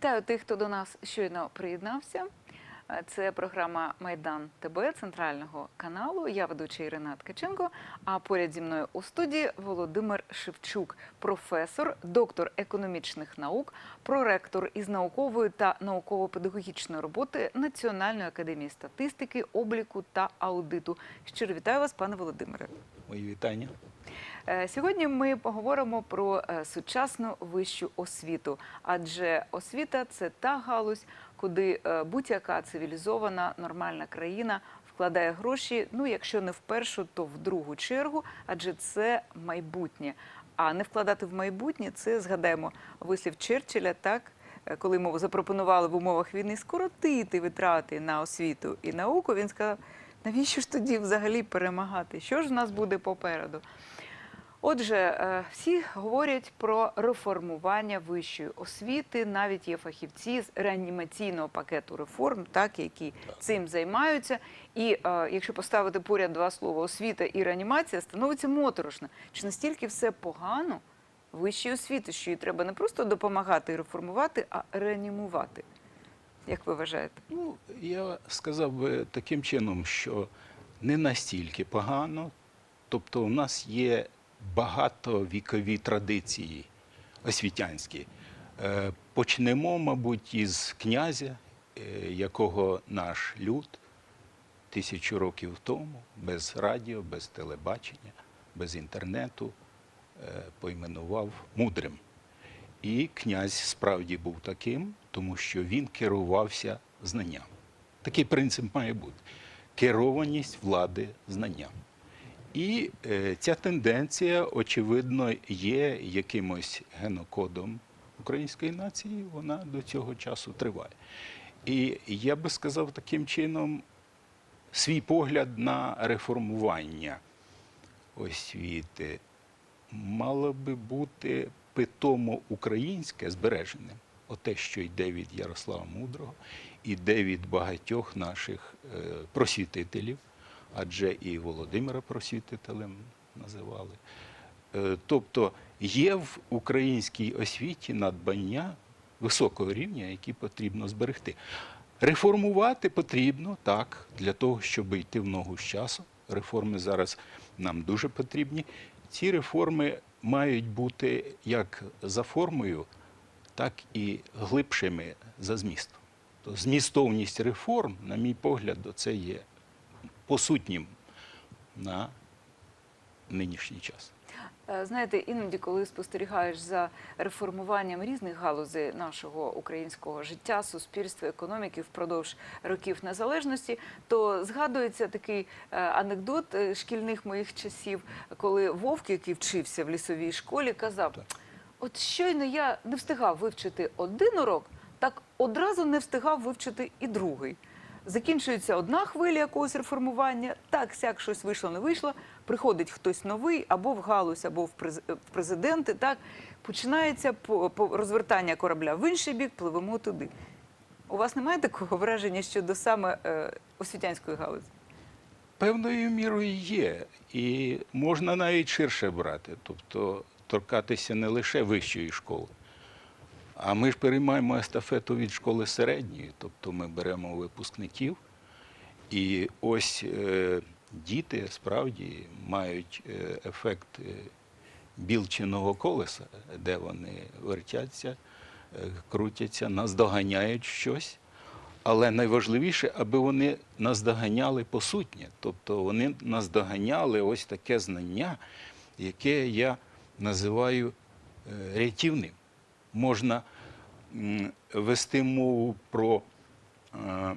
Вітаю тих, хто до нас щойно приєднався. Е, Це програма Майдан ТБ центрального каналу. Я ведуча Ірина Ткаченко. А поряд зі мною у студії Володимир Шевчук, професор, доктор економічних наук, проректор із наукової та науково-педагогічної роботи Національної академії статистики, обліку та аудиту. Щиро вітаю вас, пане Володимире. Мої вітання. Е, Сьогодні ми поговоримо про е, сучасну вищу освіту, адже освіта це та галузь, куди е, будь-яка цивілізована нормальна країна вкладає гроші. Ну, якщо не в першу, то в другу чергу, адже це майбутнє. А не вкладати в майбутнє це згадаємо вислів Черчилля, так. Коли йому запропонували в умовах війни скоротити витрати на освіту і науку, він сказав: навіщо ж тоді взагалі перемагати? Що ж в нас буде попереду? Отже, е, всі говорять про реформування вищої освіти. Навіть є фахівці з реанімаційного пакету реформ, так які цим займаються. І е, якщо поставити поряд два слова освіта і реанімація, становиться моторошно. Чи настільки все погано вищій освіти, що їй треба не просто допомагати і реформувати, а реанімувати? Як ви вважаєте? Ну, я сказав би таким чином, що не настільки погано. Тобто, у нас є багатовікові традиції освітянські. Е, Почнемо, мабуть, із князя, е, якого наш люд тисячу років тому, без радіо, без телебачення, без інтернету, е, поіменував мудрим. І князь справді був таким, тому що він керувався знанням. Такий принцип має бути керованість влади знанням. І е, ця тенденція, очевидно, є якимось генокодом української нації, вона до цього часу триває. І я би сказав таким чином свій погляд на реформування освіти мало би бути питомо українське збереженим. Оте, що йде від Ярослава Мудрого, іде від багатьох наших е, просвітителів, адже і Володимира просвітителем називали. Е, тобто є в українській освіті надбання високого рівня, які потрібно зберегти. Реформувати потрібно так, для того, щоб йти в ногу з часу. Реформи зараз нам дуже потрібні. Ці реформи мають бути як за формою, так і глибшими за змістом. То змістовність реформ, на мій погляд, це є посутнім на нинішній час. Е, Знаєте, іноді, коли спостерігаєш за реформуванням різних галузей нашого українського життя, суспільства, економіки впродовж років незалежності, то згадується такий е, анекдот е, шкільних моїх часів, коли вовк, який вчився в лісовій школі, казав: от щойно я не встигав вивчити один урок, так одразу не встигав вивчити і другий. Закінчується одна хвиля якогось реформування, так сяк щось вийшло, не вийшло. Приходить хтось новий або в галузь, або в президенти. Так починається по, по розвертання корабля в інший бік, пливемо туди. У вас немає такого враження щодо саме е, освітянської галузі? Певною мірою є, і можна навіть ширше брати, тобто торкатися не лише вищої школи. А ми ж переймаємо естафету від школи середньої, тобто ми беремо випускників, і ось е, діти справді мають е, ефект е, білчиного колеса, де вони вертяться, е, крутяться, наздоганяють щось. Але найважливіше, аби вони наздоганяли по сутнє. Тобто вони наздоганяли ось таке знання, яке я називаю рятівним. Можна вести мову про е,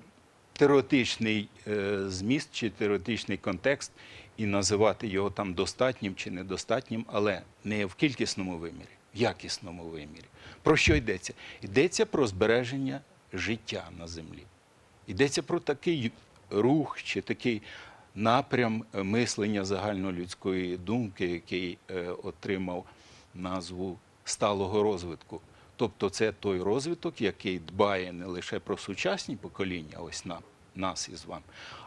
теоретичний е, зміст чи теоретичний контекст і називати його там достатнім чи недостатнім, але не в кількісному вимірі, в якісному вимірі. Про що йдеться? Йдеться про збереження життя на землі. Йдеться про такий рух чи такий напрям е, мислення загальнолюдської думки, який отримав назву сталого розвитку. Тобто це той розвиток, який дбає не лише про сучасні покоління, ось на, нас із вами,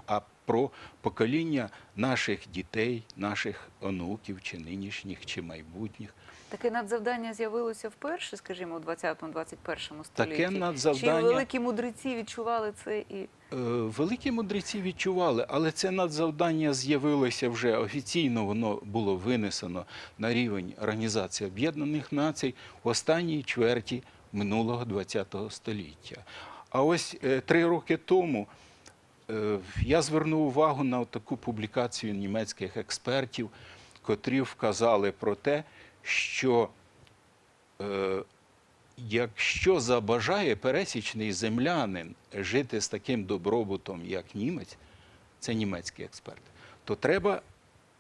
а про покоління наших дітей, наших онуків, чи нинішніх, чи майбутніх. Таке надзавдання з'явилося вперше, скажімо, у 20-21 столітті. Таке надзавдання- Чи великі мудреці відчували це і Е, Великі мудреці відчували, але це надзавдання з'явилося вже офіційно. Воно було винесено на рівень Організації Об'єднаних Націй в останній чверті минулого ХХ століття. А ось е, три роки тому е, я звернув увагу на таку публікацію німецьких експертів, котрі вказали про те, що е, якщо забажає пересічний землянин жити з таким добробутом, як німець, це німецький експерт, то треба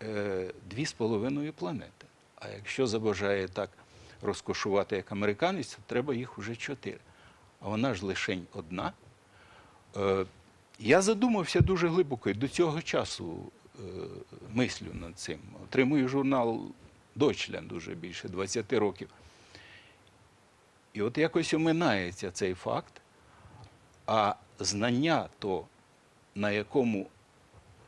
е, дві з половиною планети. А якщо забажає так розкошувати, як американець, то треба їх уже чотири. А вона ж лишень одна. Е, я задумався дуже глибоко і до цього часу е, мислю над цим. Отримую журнал Deutschland уже більше 20 років. І от якось оминається цей факт, а знання, то, на якому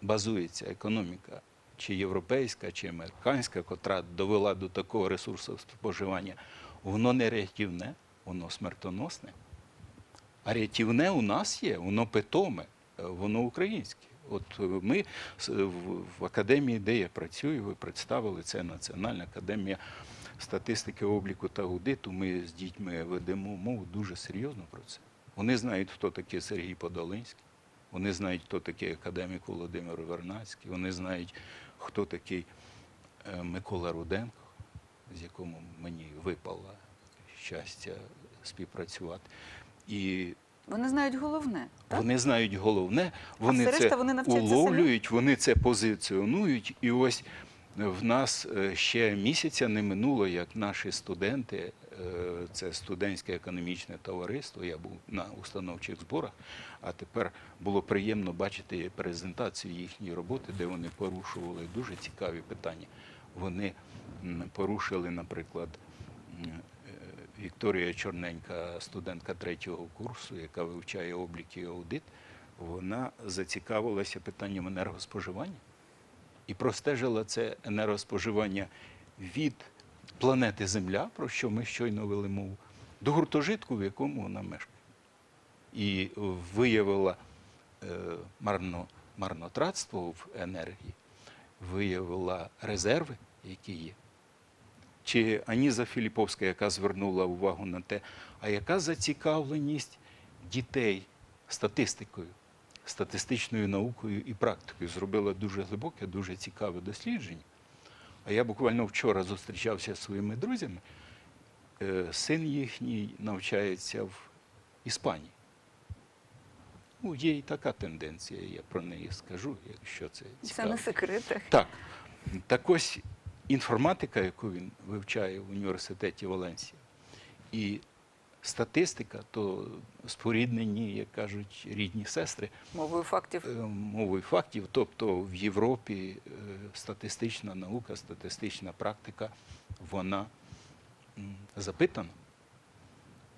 базується економіка, чи європейська, чи американська, котра довела до такого ресурсу споживання, воно не рятівне, воно смертоносне. А рятівне у нас є, воно питоме, воно українське. От е, ми в в академії, де я працюю, ви представили це Національна академія статистики, обліку та аудиту. Ми з дітьми ведемо мову дуже серйозно про це. Вони знають, хто такий Сергій Подолинський, вони знають, хто такий академік Володимир Вернацький, вони знають, хто такий е, Микола Руденко, з яким мені випало щастя співпрацювати. І вони знають головне? Так? вони знають головне, вони все решта вони уловлюють, вони це позиціонують. І ось в нас е, ще місяця не минуло, як наші студенти, е, це студентське економічне товариство. Я був на установчих зборах, а тепер було приємно бачити презентацію їхньої роботи, де вони порушували дуже цікаві питання. Вони порушили, наприклад, е, Вікторія Чорненька, студентка третього курсу, яка вивчає облік і аудит, вона зацікавилася питанням енергоспоживання і простежила це енергоспоживання від планети Земля, про що ми щойно вели мову, до гуртожитку, в якому вона мешкає. І виявила е, марно, марнотратство в енергії, виявила резерви, які є чи Аніза Філіповська, яка звернула увагу на те, а яка зацікавленість дітей статистикою, статистичною наукою і практикою, зробила дуже глибоке, дуже цікаве дослідження. А я буквально вчора зустрічався зі своїми друзями. Е, Син їхній навчається в Іспанії. Ну, є і така тенденція, я про неї скажу, якщо це Це не секрет. Так. Так ось інформатика, яку він вивчає в університеті Валенсія, і статистика, то споріднені, як кажуть, рідні сестри Мовою фактів. е, мовою фактів. Тобто в Європі е, статистична наука, статистична практика, вона запитана.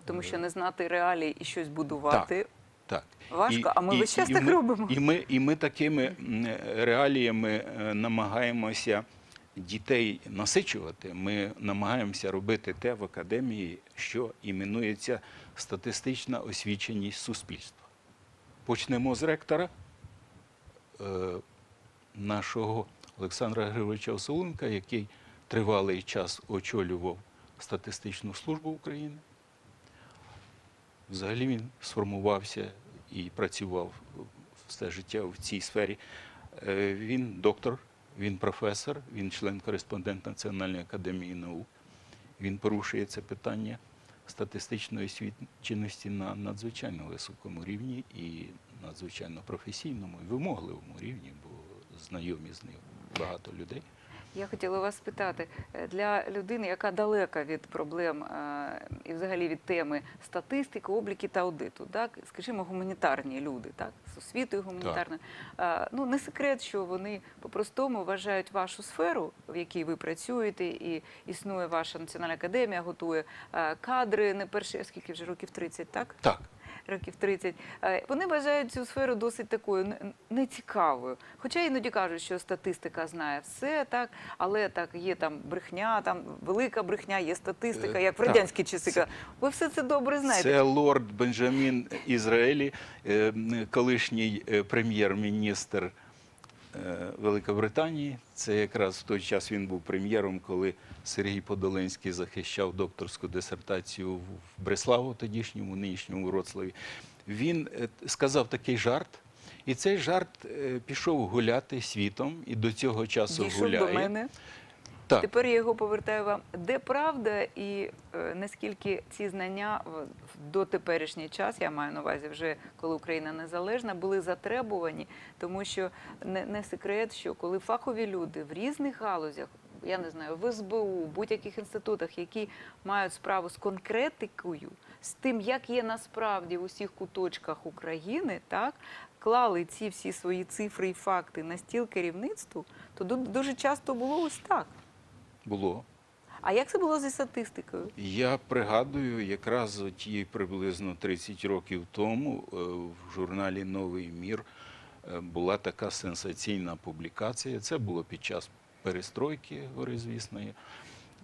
Тому що не знати реалій і щось будувати. Так. Важко, а ми весь час так ми, робимо. І ми, і ми такими реаліями е, намагаємося дітей насичувати. Ми намагаємося робити те в академії, що іменується статистична освіченість суспільства. Почнемо з ректора е, нашого Олександра Григоровича Осоленка, який тривалий час очолював статистичну службу України. Взагалі він сформувався і працював все життя в цій сфері. Е, Він доктор, він професор, він член-кореспондент Національної академії наук. Він порушує це питання статистичної свідченості на надзвичайно високому рівні і надзвичайно професійному і вимогливому рівні, бо знайомі з ним багато людей. Я хотіла вас спитати е, для людини, яка далека від проблем е, і взагалі від теми статистики, обліки та аудиту, так скажімо, гуманітарні люди, так з освітою гуманітарною. Е, Ну не секрет, що вони по-простому вважають вашу сферу, в якій ви працюєте, і існує ваша національна академія, готує кадри не перші, скільки вже років 30, так? Так, років 30, е, вони вважають цю сферу досить такою нецікавою. Хоча іноді кажуть, що статистика знає все, так, але так є там брехня, там велика брехня, є статистика, Е, як в радянські часи. це- Ви все це добре знаєте. Це лорд Бенджамін Ізраїлі, е, колишній прем'єр-міністр Великобританії. Це якраз в той час він був прем'єром, коли Сергій Подолинський захищав докторську дисертацію в Бреславу, тодішньому, нинішньому Вроцлаві. Він е, сказав такий жарт. І цей жарт е, пішов гуляти світом і до цього часу Дійшов гуляє. до мене. Так. Тепер я його повертаю вам. Де правда і е, наскільки ці знання в, дотеперішній час, я маю на увазі вже коли Україна незалежна, були затребувані, тому що не, не секрет, що коли фахові люди в різних галузях, я не знаю, в СБУ, в будь-яких інститутах, які мають справу з конкретикою, з тим, як є насправді в усіх куточках України, так клали ці всі свої цифри і факти на стіл керівництву, то ду- дуже часто було ось так. Було. А як це було зі статистикою? Я пригадую, якраз ті приблизно 30 років тому е, в журналі Новий мір е, була така сенсаційна публікація. Це було під час перестройки горизвісної,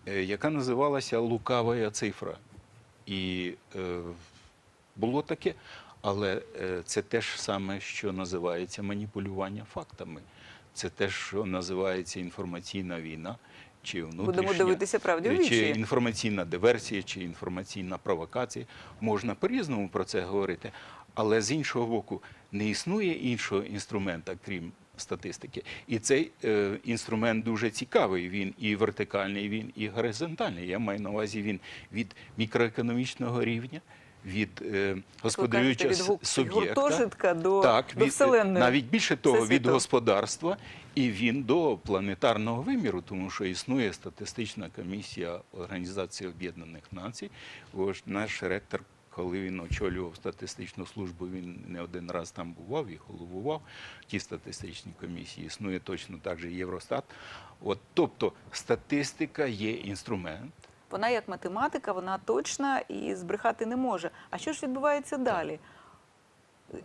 е, яка називалася Лукава цифра. І було таке, але це те ж саме, що називається маніпулювання фактами. Це те, що називається інформаційна війна. Чи внутрішня, Будемо дивитися правді в чи вічі. інформаційна диверсія, чи інформаційна провокація. Можна по-різному про це говорити, але з іншого боку, не існує іншого інструмента, крім статистики. І цей е, інструмент дуже цікавий. Він і вертикальний, він і горизонтальний. Я маю на увазі він від мікроекономічного рівня. Від е, господарюючого суб'єкта, гуртожитка до- так, до від, вселенної, навіть більше того, від господарства, і він до планетарного виміру, тому що існує статистична комісія Організації Об'єднаних Націй. Ось наш ректор, коли він очолював статистичну службу, він не один раз там бував і головував ті статистичні комісії. Існує точно так же Євростат. От, тобто статистика є інструмент. Вона як математика, вона точна і збрехати не може. А що ж відбувається далі?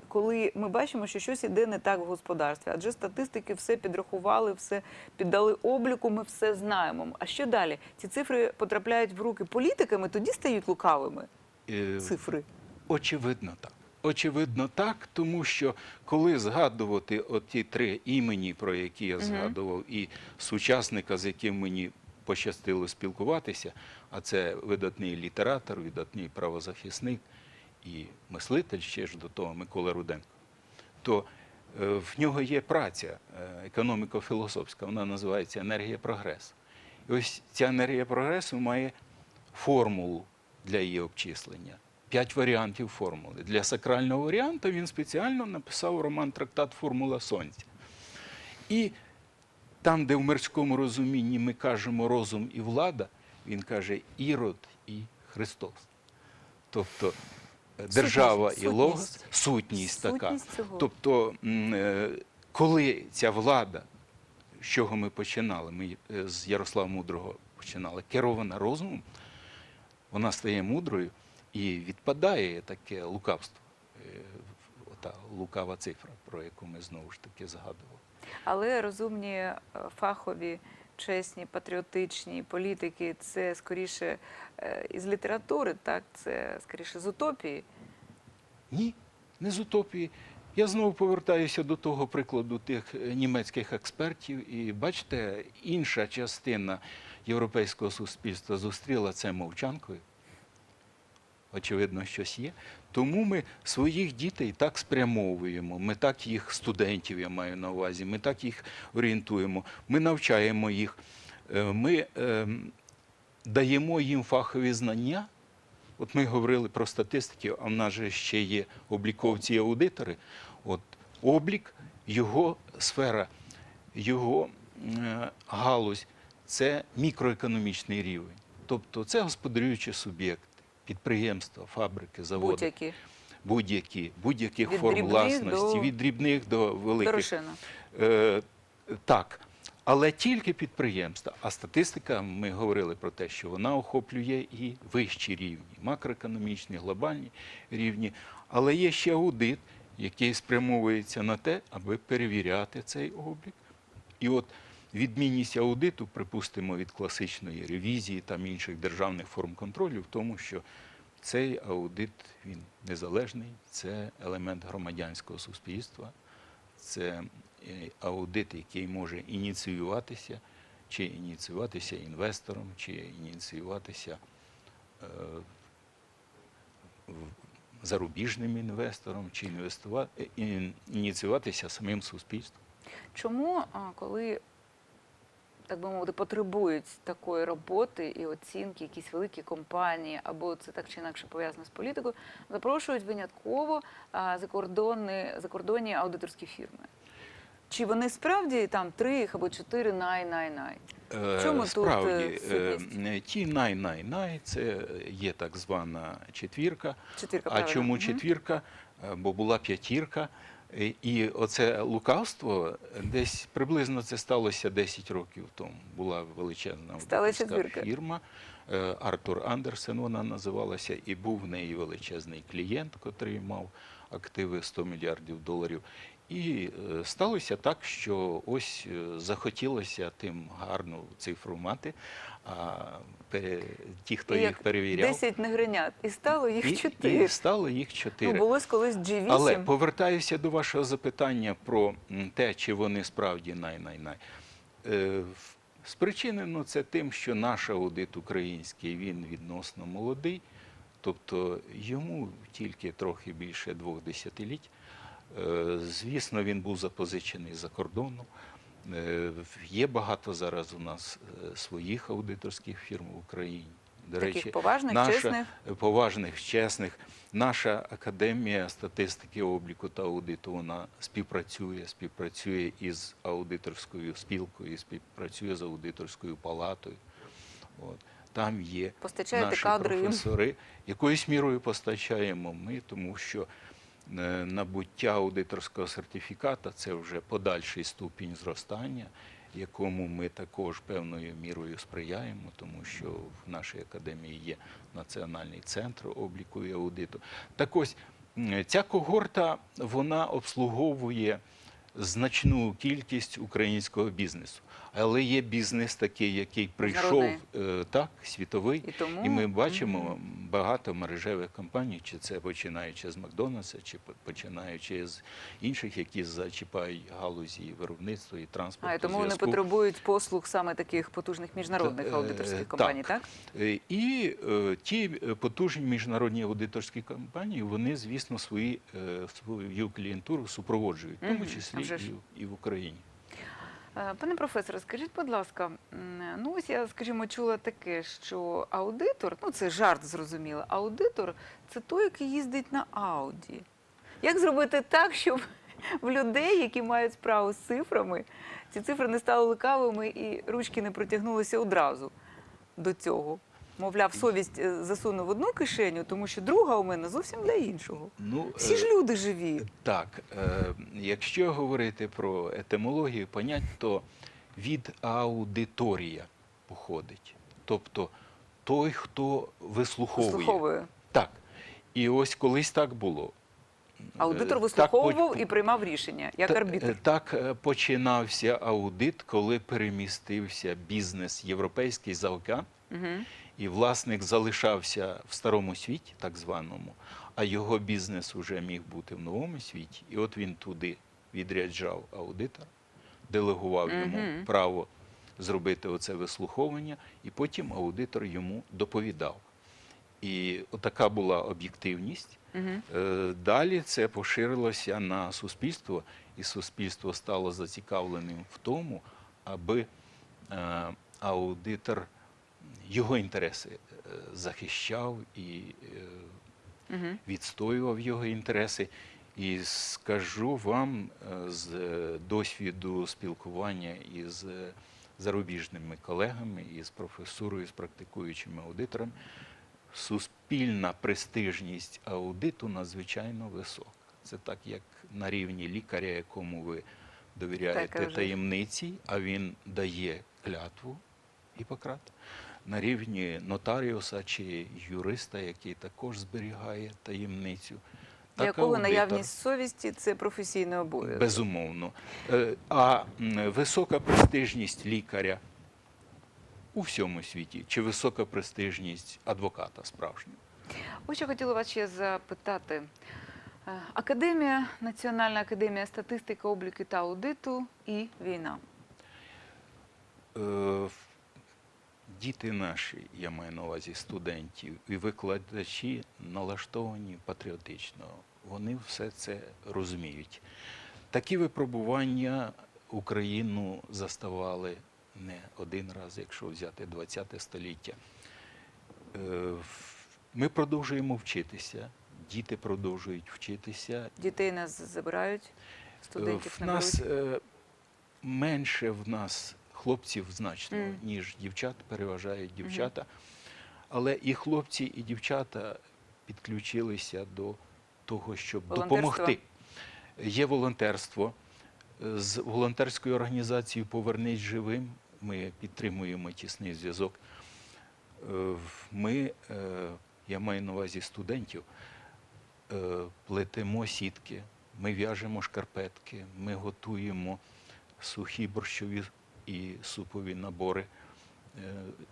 Коли ми бачимо, що щось іде не так в господарстві, адже статистики все підрахували, все піддали обліку, ми все знаємо. А що далі? Ці цифри потрапляють в руки політиками, тоді стають лукавими Е, цифри. Очевидно так. Очевидно так, тому що коли згадувати оті три імені, про які я згадував, і сучасника, з яким мені пощастило спілкуватися, а це видатний літератор, видатний правозахисник і мислитель ще ж до того Микола Руденко, то е, в нього є праця е, економіко-філософська, вона називається енергія прогресу. І ось ця енергія прогресу має формулу для її обчислення. П'ять варіантів формули. Для сакрального варіанту він спеціально написав роман Трактат Формула Сонця. І там, де в мирському розумінні ми кажемо розум і влада, він каже Ірод і Христос. Тобто е, держава і сутність. логос, сутність така. Сутність цього. Тобто, е, коли ця влада, з чого ми починали, ми е, з Ярослава Мудрого починали, керована розумом, вона стає мудрою і відпадає таке лукавство. Ота лукава цифра, про яку ми знову ж таки згадували. Але розумні, е, фахові, чесні, патріотичні політики це скоріше е, із літератури, так це скоріше з утопії. Ні, не з утопії. Я знову повертаюся до того прикладу тих е, німецьких експертів, і бачите, інша частина європейського суспільства зустріла це мовчанкою. Очевидно, щось є. Тому ми своїх дітей так спрямовуємо. Ми так їх, студентів, я маю на увазі, ми так їх орієнтуємо, ми навчаємо їх, е, ми ем, даємо їм фахові знання. От ми говорили про статистики, а в нас же ще є обліковці і аудитори. От облік, його сфера, його е, галузь це мікроекономічний рівень. Тобто це господарюючі суб'єкти, підприємства, фабрики, заводи, Будь-які. будь-які, будь-яких форм власності, до- від дрібних до великих. Е, так, але тільки підприємства. А статистика, ми говорили про те, що вона охоплює і вищі рівні, макроекономічні, глобальні рівні. Але є ще аудит, який спрямовується на те, аби перевіряти цей облік. І от відмінність аудиту, припустимо, від класичної ревізії там інших державних форм контролю в тому, що цей аудит він незалежний, це елемент громадянського суспільства, це е, аудит, який може ініціюватися, чи ініціюватися інвестором, чи ініціюватися е, зарубіжним інвестором, чи ініціюватися самим суспільством. Чому, коли, так би мовити, потребують такої роботи і оцінки якісь великі компанії, або це так чи інакше пов'язано з політикою, запрошують винятково закордонні, закордонні аудиторські фірми? Чи вони справді там три або чотири най-най-най? В чому Е, тут, Справді, е, е, ті най-най-най це є так звана четвірка. Четвірка, А правильно. чому четвірка? Е, Бо була п'ятірка. Е, І оце лукавство десь приблизно це сталося 10 років тому. Була величезна фірма. е, Артур Андерсен вона називалася, і був в неї величезний клієнт, котрий мав активи 100 мільярдів доларів. І е, сталося так, що ось е, захотілося тим гарну цифру мати, а ті, хто їх перевіряв, 10 негринят, і стало їх і, чотири. і стало їх чотири. Ну, було колись G8. Але повертаюся до вашого запитання про те, чи вони справді най-най-най. Е, Спричинено це тим, що наш аудит український він відносно молодий, тобто йому тільки трохи більше двох десятиліть. Е, Звісно, він був запозичений за кордону. Е, Є багато зараз у нас е, своїх аудиторських фірм в Україні. До Таких речі, поважних, наша, чесних. поважних, чесних. Наша академія статистики обліку та аудиту вона співпрацює, співпрацює із аудиторською спілкою, співпрацює з аудиторською палатою. От. Там є Постачаєте наші кадри професори. Якоюсь мірою постачаємо ми, тому що набуття аудиторського сертифіката це вже подальший ступінь зростання, якому ми також певною мірою сприяємо, тому що в нашій академії є Національний центр обліку і аудиту. Так ось ця когорта вона обслуговує значну кількість українського бізнесу. Але є бізнес такий, який прийшов е, так, світовий, І тому, і ми бачимо багато мережевих компаній, чи це починаючи з Макдональдса, чи починаючи з інших, які зачіпають галузі виробництва і транспорту. А, і тому вони потребують послуг саме таких потужних міжнародних е, аудиторських компаній, так? Е, І е, ті потужні міжнародні аудиторські компанії, вони, звісно, свої, е, свою клієнтуру супроводжують, в тому числі і, і в Україні. Е, Пане професоре, скажіть, будь ласка, ну ось я, скажімо, чула таке, що аудитор, ну це жарт зрозуміло, аудитор це той, який їздить на Ауді. Як зробити так, щоб в людей, які мають справу з цифрами, ці цифри не стали лукавими і ручки не протягнулися одразу до цього? Мовляв, совість е, засуну в одну кишеню, тому що друга у мене зовсім для іншого. Ну, Всі е, ж люди живі. Так, е, якщо говорити про етимологію понять, то від аудиторія походить. Тобто той, хто вислуховує. Вислуховує. Так. І ось колись так було. Аудитор Е, так вислуховував і приймав рішення, як Та- арбітр. е, Так е, починався аудит, коли перемістився бізнес європейський за океан, Угу. і власник залишався в старому світі, так званому, а його бізнес вже міг бути в новому світі. І от він туди відряджав аудитора, делегував йому право зробити оце вислуховування, і потім аудитор йому доповідав. І така була об'єктивність. Угу. Е, Далі це поширилося на суспільство, і суспільство стало зацікавленим в тому, аби е, аудитор його інтереси е, захищав і Угу. відстоював його інтереси. І скажу вам з досвіду спілкування із зарубіжними колегами, із професурою, з практикуючими аудиторами, суспільна престижність аудиту надзвичайно висока. Це так, як на рівні лікаря, якому ви довіряєте ж. таємниці, а він дає клятву Гіппократ, на рівні нотаріуса чи юриста, який також зберігає таємницю. Для так якого аудитор. наявність совісті це професійний обов'язок. Безумовно. Е, А висока престижність лікаря у всьому світі чи висока престижність адвоката справжнього? Ось що хотіла вас ще запитати. Е, Академія, Національна академія статистики, обліку та аудиту і війна. Е, Діти наші, я маю на увазі студентів і викладачі налаштовані патріотично. Вони все це розуміють. Такі випробування Україну заставали не один раз, якщо взяти ХХ століття. Е, Ми продовжуємо вчитися, діти продовжують вчитися, Дітей нас забирають, студентів в не нас беруть. е, менше в нас хлопців значно, Мгм. ніж дівчат, переважають дівчата. Але і хлопці, і дівчата підключилися до того, щоб допомогти. Є волонтерство. З волонтерською організацією Повернись живим. Ми підтримуємо тісний зв'язок. Е, Ми, е, я маю на увазі студентів, е, плетемо сітки, ми в'яжемо шкарпетки, ми готуємо сухі борщові і супові набори,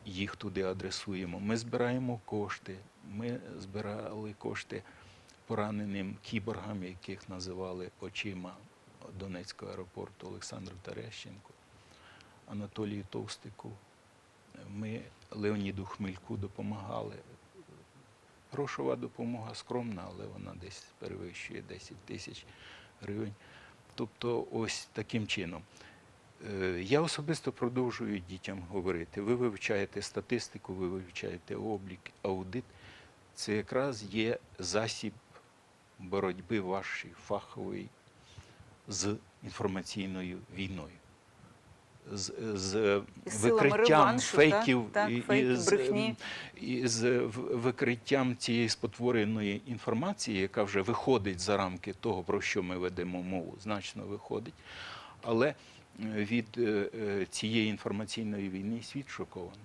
їх туди адресуємо. Ми збираємо кошти. Ми збирали кошти пораненим кіборгам, яких називали очима Донецького аеропорту Олександру Терещенку, Анатолію Товстику. Ми Леоніду Хмельку допомагали. Грошова допомога скромна, але вона десь перевищує 10 тисяч гривень. Тобто, ось таким чином. Е, Я особисто продовжую дітям говорити. Ви вивчаєте статистику, ви вивчаєте облік, аудит. Це якраз є засіб боротьби вашої фахової з інформаційною війною. З, з викриттям реваншу, так? фейків Так, і, фейків, і з, і з викриттям цієї спотвореної інформації, яка вже виходить за рамки того, про що ми ведемо мову, значно виходить. Але е, від е, е, цієї інформаційної війни світ шокований.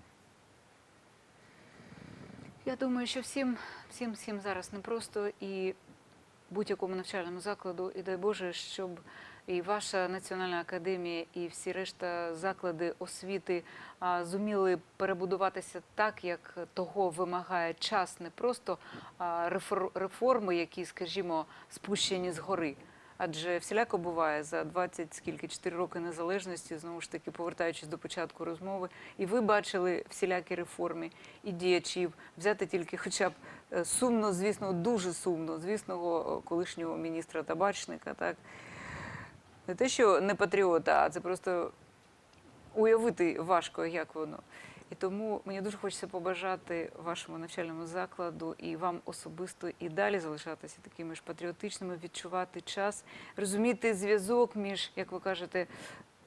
Я думаю, що всім, всім, всім зараз непросто і будь-якому навчальному закладу, і дай Боже, щоб і ваша національна академія, і всі решта заклади освіти зуміли перебудуватися так, як того вимагає час, не просто реформи, які, скажімо, спущені згори. Адже всіляко буває за 20, скільки 4 роки незалежності, знову ж таки, повертаючись до початку розмови, і ви бачили всілякі реформи і діячів. Взяти тільки, хоча б сумно, звісно, дуже сумно, звісного е, колишнього міністра табачника, так не те, що не патріота, а це просто уявити важко, як воно. І тому мені дуже хочеться побажати вашому навчальному закладу і вам особисто і далі залишатися такими ж патріотичними, відчувати час, розуміти зв'язок між, як ви кажете,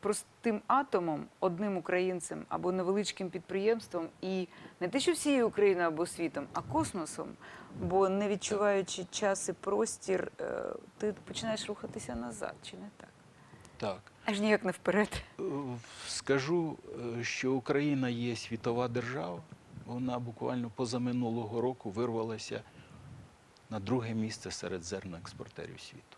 простим атомом, одним українцем або невеличким підприємством, і не те, що всією Україною або світом, а космосом. Бо не відчуваючи час і простір, е, ти починаєш рухатися назад, чи не так? Так. Аж ніяк не вперед. Е, Скажу, е, що Україна є світова держава. Вона буквально позаминулого року вирвалася на друге місце серед зерноекспортерів світу.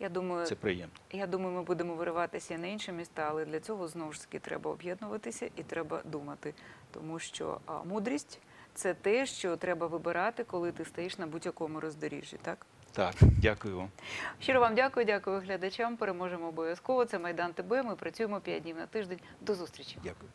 Я думаю, Це приємно. Я думаю, ми будемо вириватися і на інші міста, але для цього знову ж таки треба об'єднуватися і треба думати. Тому що а, мудрість це те, що треба вибирати, коли ти стоїш на будь-якому роздоріжжі. Так Так, дякую вам. щиро вам дякую, дякую глядачам. Переможемо обов'язково. Це Майдан ТБ. Ми працюємо 5 днів на тиждень. До зустрічі. Дякую.